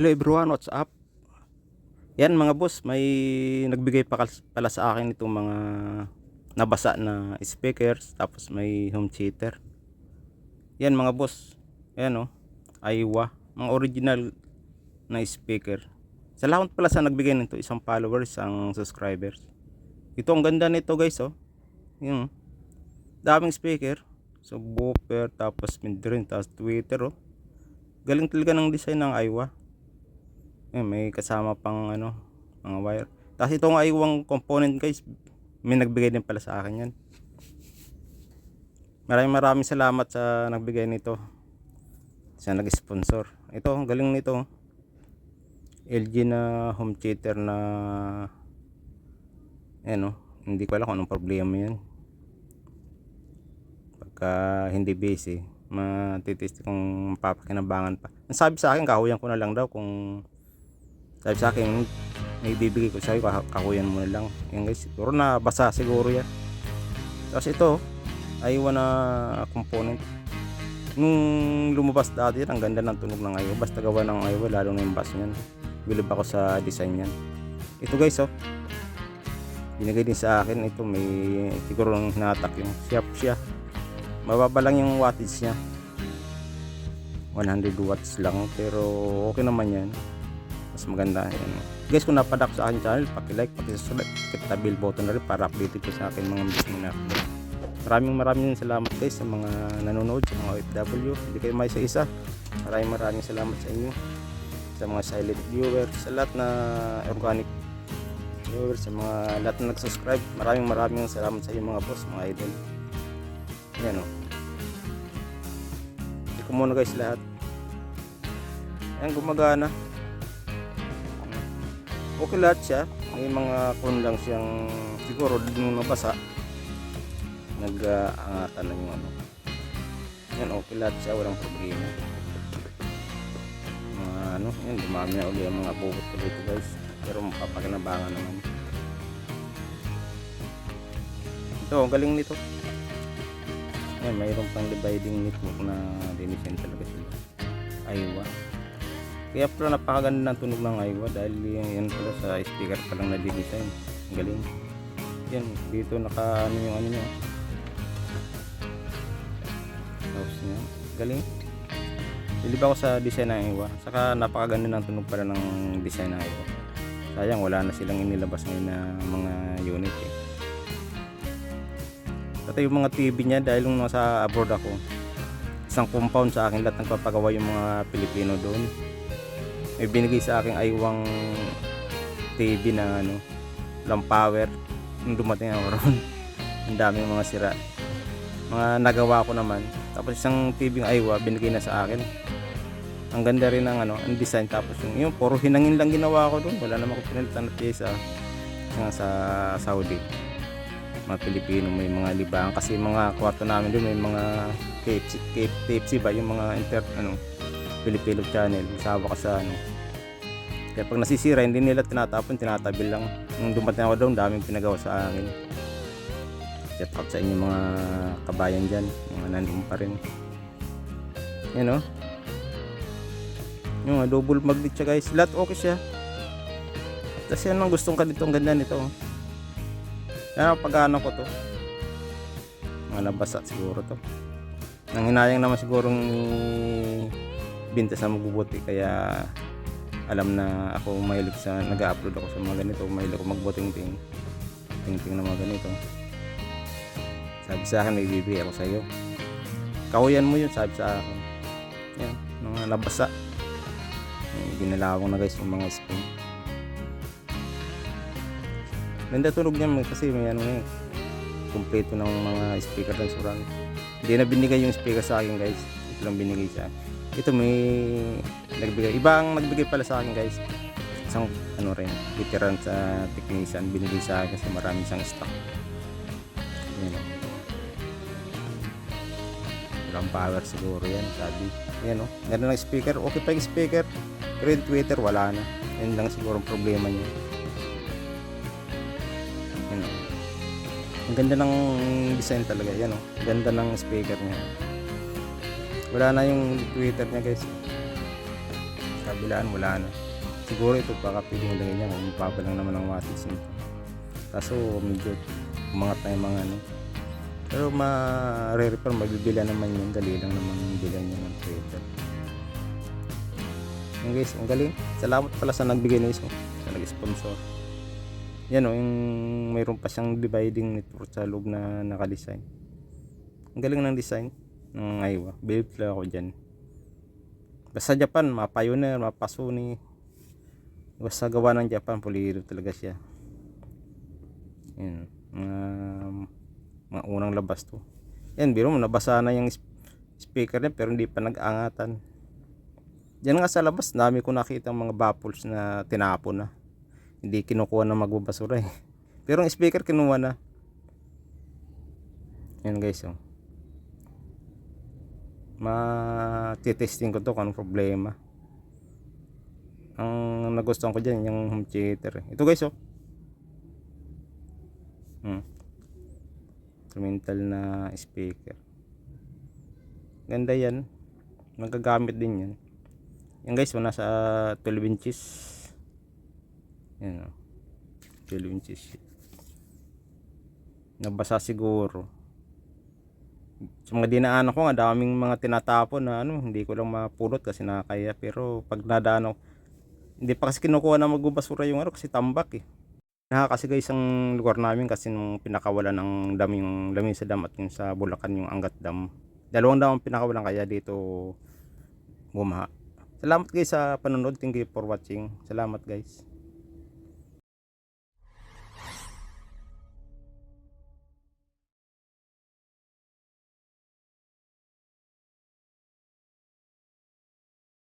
Hello everyone, what's up? Yan mga boss, may nagbigay pa pala sa akin itong mga nabasa na speakers tapos may home theater. Yan mga boss, yan o, Aiwa, mga original na speaker. Salamat pala sa nagbigay nito, isang followers, isang subscribers. Ito ang ganda nito guys oh. Yung daming speaker. So booper tapos midrin tapos tweeter oh. Galing talaga ng design ng Aiwa. Ayan, may kasama pang ano, mga wire. Tapos itong iwang component guys, may nagbigay din pala sa akin yan. Maraming maraming salamat sa nagbigay nito. Sa nag-sponsor. Ito, ang galing nito. LG na home theater na ano, hindi ko alam kung anong problema yan. Pagka hindi busy, matitest kung papakinabangan pa. Ang sabi sa akin, kahuyan ko na lang daw kung sabi sa akin, may bibigay ko sa'yo, kah- kahuyan mo na lang. Yan guys, siguro na basa siguro yan. Tapos ito, Aiwa na component. Nung lumabas dati ang ganda ng tunog ng Aiwa. Basta gawa ng Aiwa, lalo na yung bass niyan. Bilib ako sa design niyan. Ito guys, oh. Binigay din sa akin. Ito may siguro nung hinatak yung sharp siya. Mababa lang yung wattage niya. 100 watts lang. Pero okay naman yan mas maganda yan. Guys, kung napadak sa akin channel, paki-like, paki-subscribe, the bell button na rin para updated ko sa akin mga videos na. Maraming maraming salamat guys sa mga nanonood, sa mga OFW. Hindi kayo may isa-isa. Maraming maraming salamat sa inyo. Sa mga silent viewers, sa lahat na organic viewers, sa mga lahat na nag-subscribe. Maraming maraming salamat sa inyo mga boss, mga idol. Yan o. Hindi ko muna guys lahat. Ayan, gumagana okay lahat siya. May mga kun lang siyang siguro nung nabasa nag-aangatan na yung ano. Yan okay lahat siya. Walang problema. Mga ano yan dumami na ulit ang mga bukot ko dito guys. Pero mapapakinabangan naman. Ito ang galing nito. Yan mayroon pang dividing network na dinisin talaga sila. Aywa kaya pala napakaganda ng tunog ng Aiwa dahil yan, pala sa speaker pa lang na design. Ang galing. Yan, dito naka ano yung ano niya. House niya. Galing. Bilib ako sa design ng Aiwa. Saka napakaganda ng tunog pala ng design ng Aiwa. Sayang wala na silang inilabas ngayon na mga unit eh. Pati yung mga TV niya dahil nung nasa abroad ako, isang compound sa akin lahat nagpapagawa yung mga Pilipino doon may binigay sa akin aywang TV na ano lang power. Nung dumating ako ron ang daming mga sira. Mga nagawa ko naman. Tapos isang TV ng aywa binigay na sa akin. Ang ganda rin ng ano ang design. Tapos yung yun puro hinangin lang ginawa ko doon wala naman ko pinalitan na pyesa. Sa Saudi. Mga Pilipino may mga libangan kasi mga kwarto namin doon may mga KFC, KFC ba? Yung mga inter ano Filipino channel sawa ka sa ano. Kaya pag nasisira hindi nila tinatapon tinatabi lang. Nung dumating ako doon daming pinagawa sa akin shout out sa inyo mga kabayan dyan mga nandun pa rin. Yan o yung mga double magnet siya guys. Lahat okay siya. Tapos yan ang gustong ka dito ang ganda nito oh. yan ang pag-ano ko to. Mga nabasa siguro to. Nang hinayang naman sigurong binta sa magbubuti kaya alam na ako mahilig sa nag-upload ako sa mga ganito. Mahilig ako magbuting-ting ting-ting na mga ganito. Sabi sa akin may bibigay ako sa iyo kahuyan mo yun sabi sa akin. Yan mga nabasa. Ginalawang na guys yung mga spoon ganda tunog niya may- kasi may ano na yun kumpleto ng mga speaker ng surround hindi na binigay yung speaker sa akin guys. Ito lang binigay sa akin ito may nagbigay. Ibang nagbigay pala sa akin guys. Isang ano rin veteran sa technician. Binigay sa akin kasi marami siyang stock. Yan o walang power siguro yan sabi. Yan o meron ng speaker. Okay pa yung speaker. Pero yung twitter wala na. Yan lang siguro ang problema niya. Yan o ang ganda ng design talaga. Yan o ganda ng speaker niya wala na yung Twitter niya guys. Kabilaan wala na. Siguro ito baka pwedeng lagay niya. Kung mababa lang naman ang wattage nito. Kaso medyo umangat na yung mga ano. Pero ma-re-repair mabibila naman yun. Dali lang naman bilan niya ng trailer yun guys ang galing. Salamat pala sa nagbigay na iso sa nag-sponsor. Yan o yung mayroon pa siyang dividing network sa loob na nakadesign. Ang galing ng design ng Aiwa lang ako dyan basta Japan mapa Pioneer mapa Sony basta gawa ng Japan pulido talaga siya yan mga mga unang labas to yan biro mo nabasa na yung sp- speaker niya pero hindi pa nag-angatan Diyan nga sa labas, dami ko nakita mga baffles na tinapon na. Hindi kinukuha na magbabasura eh. Pero ang speaker kinuha na. Yan guys oh. Ma-testing ko to kung anong problema. Ang nagustuhan ko dyan, yung home theater. Ito guys oh. Hmm. Instrumental na speaker. Ganda yan. Magagamit din yan. Yan guys, wala sa 12 inches. Yan o. 12 inches. Nabasa siguro. Sa mga dinaanan ko nga, daming mga tinatapon na ano, hindi ko lang mapulot kasi nakakaya. Pero pag nadaan ako, hindi pa kasi kinukuha na magbabasura yung ano kasi tambak eh. Na kasi guys ang lugar namin kasi nung pinakawalan ng dam yung dami sa dam at yung sa Bulacan yung Angat Dam. Dalawang dam ang pinakawalan kaya dito bumaha. Salamat guys sa panonood. Thank you for watching. Salamat guys.